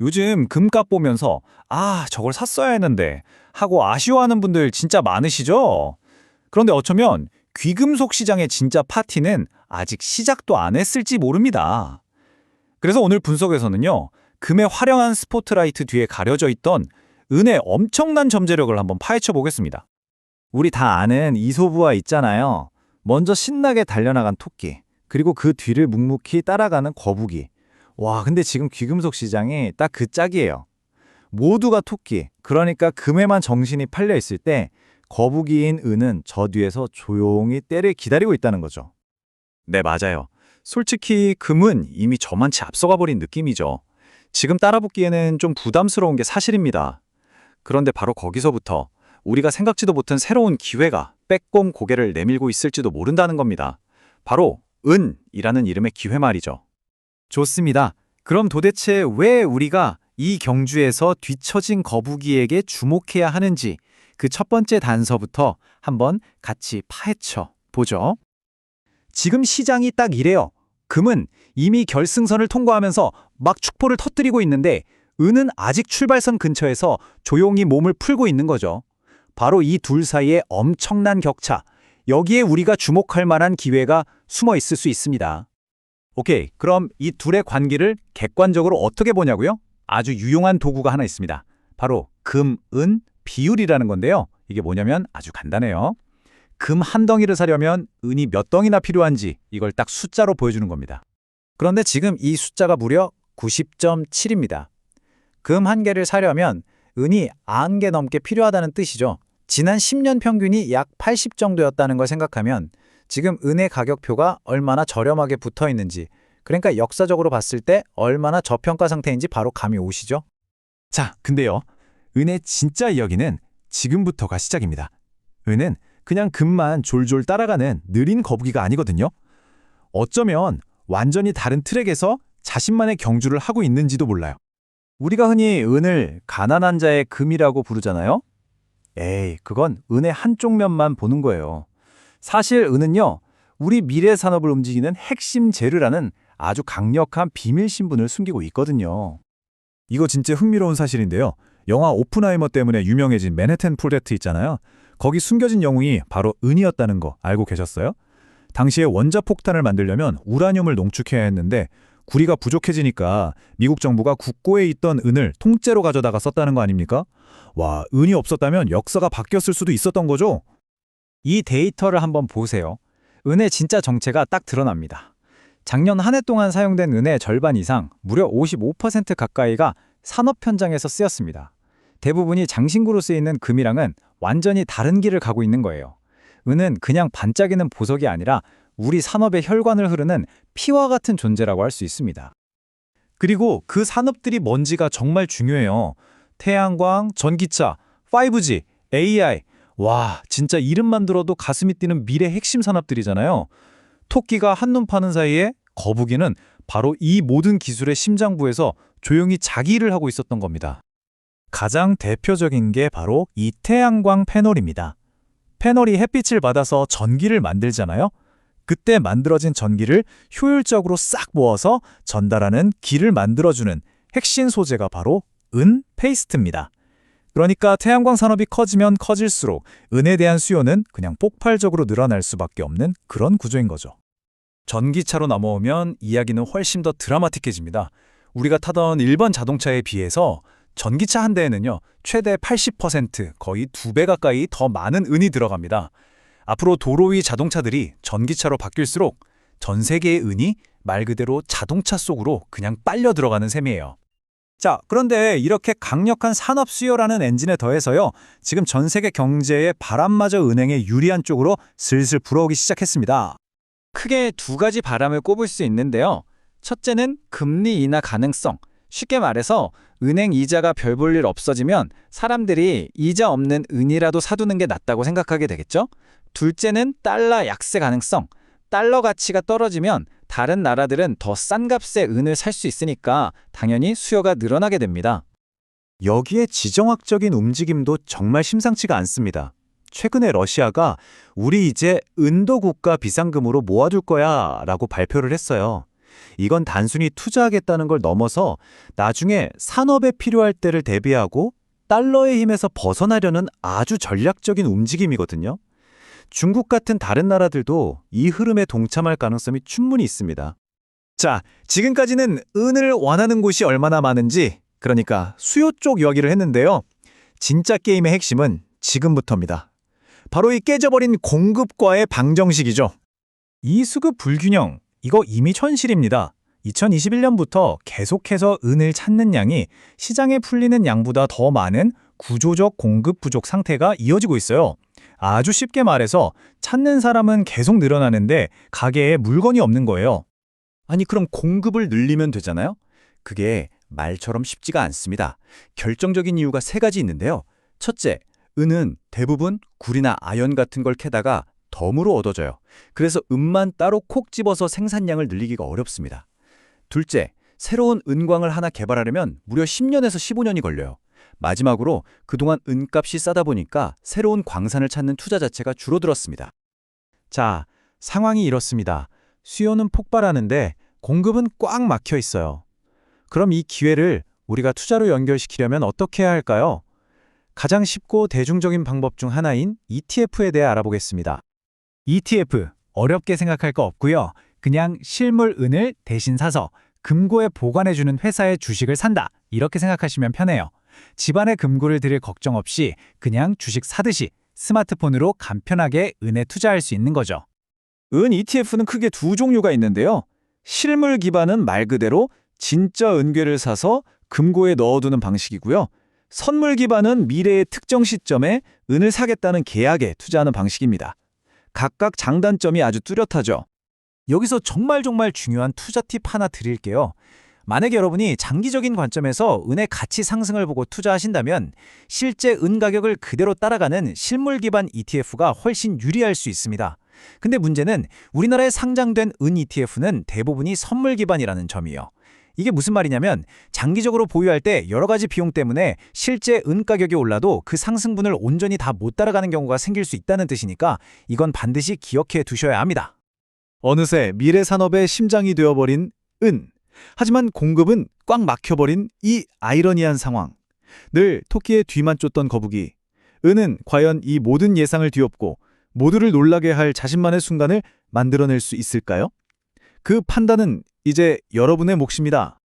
요즘 금값 보면서 아, 저걸 샀어야 했는데 하고 아쉬워하는 분들 진짜 많으시죠? 그런데 어쩌면 귀금속 시장의 진짜 파티는 아직 시작도 안 했을지 모릅니다. 그래서 오늘 분석에서는요, 금의 화려한 스포트라이트 뒤에 가려져 있던 은의 엄청난 잠재력을 한번 파헤쳐 보겠습니다. 우리 다 아는 이소부화 있잖아요. 먼저 신나게 달려나간 토끼, 그리고 그 뒤를 묵묵히 따라가는 거북이. 와, 근데 지금 귀금속 시장이 딱 그 짝이에요. 모두가 토끼, 그러니까 금에만 정신이 팔려 있을 때 거북이인 은은 저 뒤에서 조용히 때를 기다리고 있다는 거죠. 네, 맞아요. 솔직히 금은 이미 저만치 앞서가 버린 느낌이죠. 지금 따라붙기에는 좀 부담스러운 게 사실입니다. 그런데 바로 거기서부터 우리가 생각지도 못한 새로운 기회가 빼꼼 고개를 내밀고 있을지도 모른다는 겁니다. 바로 은이라는 이름의 기회 말이죠. 좋습니다. 그럼 도대체 왜 우리가 이 경주에서 뒤처진 거북이에게 주목해야 하는지 그 첫 번째 단서부터 한번 같이 파헤쳐 보죠. 지금 시장이 딱 이래요. 금은 이미 결승선을 통과하면서 막 축포를 터뜨리고 있는데 은은 아직 출발선 근처에서 조용히 몸을 풀고 있는 거죠. 바로 이 둘 사이의 엄청난 격차. 여기에 우리가 주목할 만한 기회가 숨어 있을 수 있습니다. 오케이, 그럼 이 둘의 관계를 객관적으로 어떻게 보냐고요? 아주 유용한 도구가 하나 있습니다. 바로 금, 은, 비율이라는 건데요. 이게 뭐냐면 아주 간단해요. 금 한 덩이를 사려면 은이 몇 덩이나 필요한지 이걸 딱 숫자로 보여주는 겁니다. 그런데 지금 이 숫자가 무려 90.7입니다. 금 한 개를 사려면 은이 9개 넘게 필요하다는 뜻이죠. 지난 10년 평균이 약 80 정도였다는 걸 생각하면 지금 은의 가격표가 얼마나 저렴하게 붙어 있는지, 그러니까 역사적으로 봤을 때 얼마나 저평가 상태인지 바로 감이 오시죠? 자, 근데요. 은의 진짜 이야기는 지금부터가 시작입니다. 은은 그냥 금만 졸졸 따라가는 느린 거북이가 아니거든요. 어쩌면 완전히 다른 트랙에서 자신만의 경주를 하고 있는지도 몰라요. 우리가 흔히 은을 가난한 자의 금이라고 부르잖아요. 에이, 그건 은의 한쪽 면만 보는 거예요. 사실 은은요, 우리 미래 산업을 움직이는 핵심 재료라는 아주 강력한 비밀 신분을 숨기고 있거든요. 이거 진짜 흥미로운 사실인데요. 영화 오픈하이머 때문에 유명해진 맨해튼 프로젝트 있잖아요. 거기 숨겨진 영웅이 바로 은이었다는 거 알고 계셨어요? 당시에 원자폭탄을 만들려면 우라늄을 농축해야 했는데 구리가 부족해지니까 미국 정부가 국고에 있던 은을 통째로 가져다가 썼다는 거 아닙니까? 와, 은이 없었다면 역사가 바뀌었을 수도 있었던 거죠? 이 데이터를 한번 보세요. 은의 진짜 정체가 딱 드러납니다. 작년 한 해 동안 사용된 은의 절반 이상, 무려 55% 가까이가 산업 현장에서 쓰였습니다. 대부분이 장신구로 쓰이는 금이랑은 완전히 다른 길을 가고 있는 거예요. 은은 그냥 반짝이는 보석이 아니라 우리 산업의 혈관을 흐르는 피와 같은 존재라고 할 수 있습니다. 그리고 그 산업들이 뭔지가 정말 중요해요. 태양광, 전기차, 5G, AI. 와, 진짜 이름만 들어도 가슴이 뛰는 미래 핵심 산업들이잖아요. 토끼가 한눈 파는 사이에 거북이는 바로 이 모든 기술의 심장부에서 조용히 자기 일을 하고 있었던 겁니다. 가장 대표적인 게 바로 이 태양광 패널입니다. 패널이 햇빛을 받아서 전기를 만들잖아요. 그때 만들어진 전기를 효율적으로 싹 모아서 전달하는 길을 만들어주는 핵심 소재가 바로 은 페이스트입니다. 그러니까 태양광 산업이 커지면 커질수록 은에 대한 수요는 그냥 폭발적으로 늘어날 수밖에 없는 그런 구조인 거죠. 전기차로 넘어오면 이야기는 훨씬 더 드라마틱해집니다. 우리가 타던 일반 자동차에 비해서 전기차 한 대에는요, 최대 80% 거의 두 배 가까이 더 많은 은이 들어갑니다. 앞으로 도로 위 자동차들이 전기차로 바뀔수록 전 세계의 은이 말 그대로 자동차 속으로 그냥 빨려 들어가는 셈이에요. 자, 그런데 이렇게 강력한 산업 수요라는 엔진에 더해서요, 지금 전 세계 경제의 바람마저 은행에 유리한 쪽으로 슬슬 불어오기 시작했습니다. 크게 두 가지 바람을 꼽을 수 있는데요. 첫째는 금리 인하 가능성. 쉽게 말해서 은행 이자가 별 볼 일 없어지면 사람들이 이자 없는 은이라도 사두는 게 낫다고 생각하게 되겠죠? 둘째는 달러 약세 가능성. 달러 가치가 떨어지면 다른 나라들은 더 싼 값에 은을 살 수 있으니까 당연히 수요가 늘어나게 됩니다. 여기에 지정학적인 움직임도 정말 심상치가 않습니다. 최근에 러시아가 우리 이제 은도 국가 비상금으로 모아둘 거야 라고 발표를 했어요. 이건 단순히 투자하겠다는 걸 넘어서 나중에 산업에 필요할 때를 대비하고 달러의 힘에서 벗어나려는 아주 전략적인 움직임이거든요. 중국 같은 다른 나라들도 이 흐름에 동참할 가능성이 충분히 있습니다. 자, 지금까지는 은을 원하는 곳이 얼마나 많은지, 그러니까 수요 쪽 이야기를 했는데요. 진짜 게임의 핵심은 지금부터입니다. 바로 이 깨져버린 공급과의 방정식이죠. 이 수급 불균형, 이거 이미 현실입니다. 2021년부터 계속해서 은을 찾는 양이 시장에 풀리는 양보다 더 많은 구조적 공급 부족 상태가 이어지고 있어요. 아주 쉽게 말해서 찾는 사람은 계속 늘어나는데 가게에 물건이 없는 거예요. 아니, 그럼 공급을 늘리면 되잖아요? 그게 말처럼 쉽지가 않습니다. 결정적인 이유가 세 가지 있는데요. 첫째, 은은 대부분 굴이나 아연 같은 걸 캐다가 덤으로 얻어져요. 그래서 은만 따로 콕 집어서 생산량을 늘리기가 어렵습니다. 둘째, 새로운 은광을 하나 개발하려면 무려 10년에서 15년이 걸려요. 마지막으로 그동안 은값이 싸다 보니까 새로운 광산을 찾는 투자 자체가 줄어들었습니다. 자, 상황이 이렇습니다. 수요는 폭발하는데 공급은 꽉 막혀 있어요. 그럼 이 기회를 우리가 투자로 연결시키려면 어떻게 해야 할까요? 가장 쉽고 대중적인 방법 중 하나인 ETF에 대해 알아보겠습니다. ETF, 어렵게 생각할 거 없고요. 그냥 실물 은을 대신 사서 금고에 보관해주는 회사의 주식을 산다. 이렇게 생각하시면 편해요. 집안에 금고를 들일 걱정 없이 그냥 주식 사듯이 스마트폰으로 간편하게 은에 투자할 수 있는 거죠. 은 ETF는 크게 두 종류가 있는데요. 실물 기반은 말 그대로 진짜 은괴를 사서 금고에 넣어두는 방식이고요. 선물 기반은 미래의 특정 시점에 은을 사겠다는 계약에 투자하는 방식입니다. 각각 장단점이 아주 뚜렷하죠. 여기서 정말 정말 중요한 투자 팁 하나 드릴게요. 만약에 여러분이 장기적인 관점에서 은의 가치 상승을 보고 투자하신다면 실제 은 가격을 그대로 따라가는 실물 기반 ETF가 훨씬 유리할 수 있습니다. 근데 문제는 우리나라에 상장된 은 ETF는 대부분이 선물 기반이라는 점이에요. 이게 무슨 말이냐면 장기적으로 보유할 때 여러 가지 비용 때문에 실제 은 가격이 올라도 그 상승분을 온전히 다 못 따라가는 경우가 생길 수 있다는 뜻이니까 이건 반드시 기억해 두셔야 합니다. 어느새 미래 산업의 심장이 되어버린 은. 하지만 공급은 꽉 막혀버린 이 아이러니한 상황. 늘 토끼의 뒤만 쫓던 거북이. 은은 과연 이 모든 예상을 뒤엎고 모두를 놀라게 할 자신만의 순간을 만들어낼 수 있을까요? 그 판단은 이제 여러분의 몫입니다.